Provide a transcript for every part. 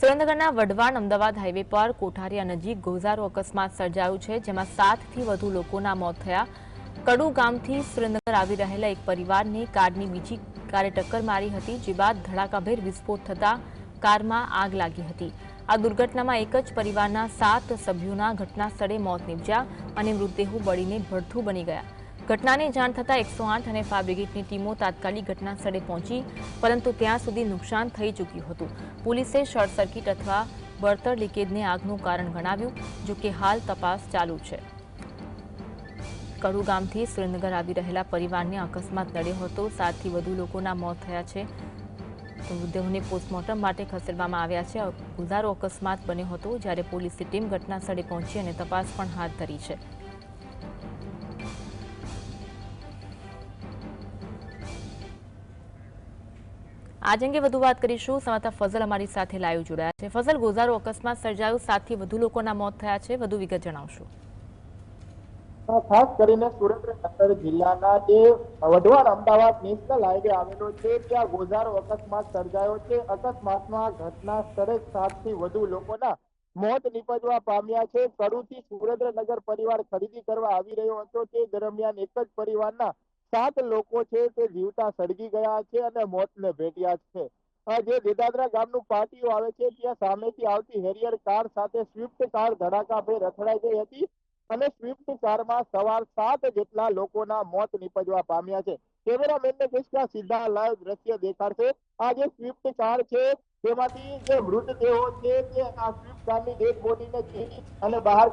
સુરેન્દ્રનગરના વઢવાણ અમદાવાદ હાઈવે પર કોઠારિયા નજીક ગોઝારો અકસ્માત સર્જાયું છે, જેમાં સાતથી વધુ લોકોના મોત થયા. કડુ ગામથી સુરેન્દ્રનગર આવી રહેલા એક પરિવારને કારની બીજી કારે ટક્કર મારી હતી, જે બાદ ધડાકાભેર વિસ્ફોટ થતા કારમાં આગ લાગી હતી. આ દુર્ઘટનામાં એક જ પરિવારના સાત સભ્યોના ઘટના સ્થળે મોત નીપજ્યા અને મૃતદેહો બળીને ભડથું બની ગયા. ઘટનાની જાણ થતાં એકસો આઠ અને ફાયર બ્રિગેડની ટીમો તાત્કાલિક ઘટના સ્થળે પહોંચી, પરંતુ ત્યાં સુધી નુકસાન થઈ ચૂક્યું હતું. પોલીસે શોર્ટ સર્કિટ અથવા બળતર લીકેજને આગનું કારણ ગણાવ્યું, જો કે હાલ તપાસ ચાલુ છે. કડુ ગામથી સુરેન્દ્રનગર આવી રહેલા પરિવારને અકસ્માત નડ્યો હતો. સાતથી વધુ લોકોના મોત થયા છે. મૃતદેહોને પોસ્ટમોર્ટમ માટે ખસેડવામાં આવ્યા છે. ગુજારો અકસ્માત બન્યો હતો, જ્યારે પોલીસની ટીમ ઘટના સ્થળે પહોંચી અને તપાસ પણ હાથ ધરી છે. આજ અંગે વધુ વાત કરીશું. સમાતા ફઝલ અમારી સાથે લાઈવ જોડાયા છે. ફઝલ, ગોઝારો અકસ્માત સર્જાયો. સાતથી વધુ લોકોના મોત થયા છે. વધુ વિગત જણાવશો. ખાસ કરીને સુરેન્દ્રનગર જિલ્લાના જે વઢવાણ અમદાવાદ નેશનલ હાઈવે આવેલો છે, ત્યાં ગોઝારો અકસ્માત સર્જાયો છે. અકસ્માતમાં ઘટના સ્થળે સાતથી વધુ લોકોના મોત નીપજવા પામ્યા છે. કડુથી સુરેન્દ્રનગર પરિવાર ખરીદી કરવા આવી રહ્યો હતો. તે દરમિયાન એક જ પરિવારના સાત લોકો છે તે જીવતા સળગી ગયા છે અને મોતને ભેટ્યા છે. જે દેદાદરા ગામનું પાટિયું આવે છે, ત્યાં સામેથી આવતી હેરિયર કાર સાથે સ્વિફ્ટ કાર ધડાકાભેર અથડાઈ ગઈ હતી અને સ્વિફ્ટ કારમાં સવાર સાત જેટલા લોકોના મોત નીપજવા પામ્યા છે. કેમેરામેનને કહીશ સીધા લાઈવ દ્રશ્ય દેખાડશે. આ જે સ્વિફ્ટ કાર છે તેમાંથી જે મૃતદેહો છે તે આ સ્વિફ્ટ કારની ડેડ બોડીને અને બહાર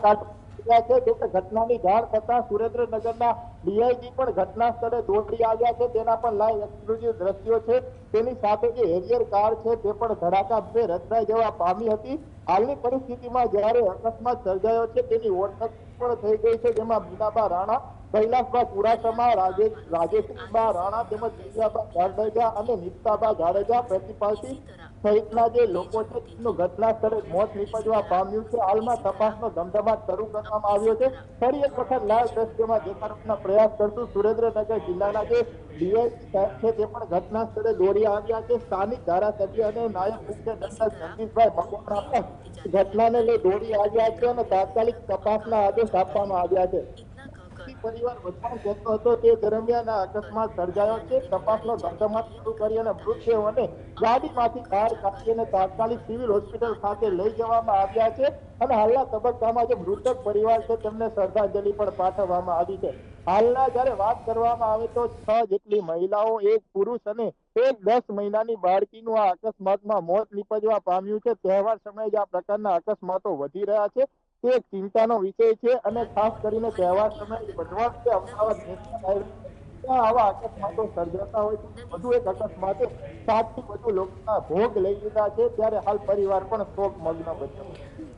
કાઢવા છે. જો ઘટનાની જાણ થતા સુરેન્દ્રનગરના ડીઆઈજી પણ ઘટના સ્થળે દોડી આવ્યા છે. તેના પણ લાઈવ એક્સક્લુઝિવ દ્રશ્યો છે. તેની સાથે જે હેરિયર કાર છે તે પણ ધડાકાભેર રચનાઈ જવા પામી હતી. હાલની પરિસ્થિતિમાં જ્યારે અકસ્માત સર્જાયો છે, તેની ઓળખ પણ થઈ ગઈ છે, જેમાં મીનાબા રાણા કૈલાસબા ચુડાસમા રાજેશ રાજેશબા રાણા તેમજ દિવ્યાબા જાડેજા અને નિષ્ઠાબા જાડેજા પ્રતિપાલસિંહ સહિતના જે લોકો છે, તેમનું ઘટના સ્થળે મોત નીપજવા પામ્યું છે. હાલમાં તપાસનો ધમધમાટ શરૂ કરવામાં આવ્યો છે. ફરી એક વખત લાઈવ દ્રશ્યમાં દેખાડવાનો પ્રયાસ કરશું સુરેન્દ્રનગર જિલ્લાના જે સાહેબ છે, તે પણ ઘટના સ્થળે દોડી આવ્યા છે. સ્થાનિક ધારાસભ્ય અને નાયબ મુખ્ય દંડક જગદીશભાઈ મકવાણા પણ ઘટનાને લઈ દોડી આવ્યા છે અને તાત્કાલિક તપાસના આદેશ આપવામાં આવ્યા છે. પરિવાર વધારે જતો હતો, તે દરમિયાન અકસ્માત સર્જાયો છે. તપાસનો ધમધમાટ શરૂ કરી અને મૃતદેહોને ગાડીમાંથી બહાર કાઢી અને તાત્કાલિક સિવિલ હોસ્પિટલ ખાતે લઈ જવામાં આવ્યા છે અને હાલના તબક્કામાં જે મૃતક પરિવાર છે, તેમને શ્રદ્ધાંજલિ પણ પાઠવવામાં આવી છે. હાલના જ્યારે વાત કરવામાં આવે તો છ જેટલી મહિલાઓ, એક પુરુષ અને એક દસ મહિનાની બાળકીનું આ અકસ્માતમાં મોત નીપજવા પામ્યું છે. તહેવાર સમયે જ આ પ્રકારના અકસ્માતો વધી રહ્યા છે. તે એક ચિંતાનો વિષય છે અને ખાસ કરીને તહેવાર સમયે વઢવાણ કે અમદાવાદ ત્યાં આવા અકસ્માતો સર્જાતા હોય છે. વધુ એક અકસ્માતે સાતથી વધુ લોકોના ભોગ લઈ લીધા છે. ત્યારે હાલ પરિવાર પણ શોક મગ્ન બન્યો.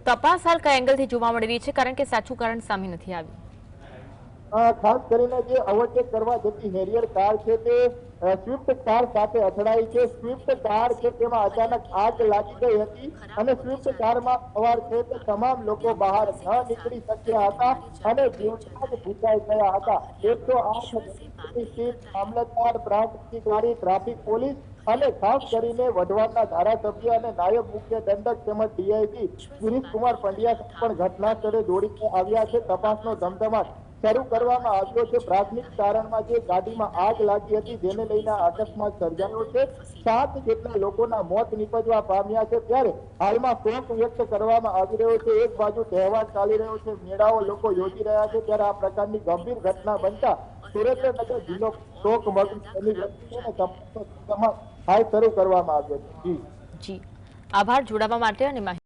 તપાસ હાલ કયા એંગલથી જોવા મળી રહી છે? કારણ કે સાચું કારણ સામે નથી આવ્યું. ખાસ કરીને જે ઓવરટેક કરવા જતી હેરિયર કાર છે તે સ્વિફ્ટ કાર સાથે અથડાઈ છે. સ્વિફ્ટ કાર છે તેમાં અચાનક આગ લાગી ગઈ હતી અને સ્વિફ્ટ કારમાં સવાર છે તે તમામ લોકો બહાર ન નીકળી શક્યા હતા અને જીવતા ભૂસાઈ ગયા હતા. એકસો આઠ મામલતદાર પ્રાંત અધિકારી ટ્રાફિક પોલીસ અને ખાસ કરીને વઢવાણના ધારાસભ્ય અને નાયબ મુખ્ય દંડક તેમજ ડીઆઈજી ગિરીશ કુમાર પંડ્યા પણ ઘટના સ્થળે દોડીને આવ્યા છે. તપાસનો ધમધમાટ શરૂ કરવામાં આવ્યો છે. પ્રાથમિક કારણમાં જે ગાડીમાં આગ લાગી હતી, જેને લઈને અકસ્માત સર્જાયો છે. સાત જેટલા લોકોના મોત નીપજવા પામ્યા છે. ત્યારે હાલમાં શોક વ્યક્ત કરવામાં આવી રહ્યો છે. એક બાજુ તહેવાર ચાલી રહ્યો છે. મેળાઓ લોકો યોજી રહ્યા છે. ત્યારે આ પ્રકારની ગંભીર ઘટના બનતા સુરેન્દ્રનગર જિલ્લો શોક મગ્ન હાલ શરૂ કરવામાં આવ્યો છે. જી. આભાર. જોડાવા માટે અને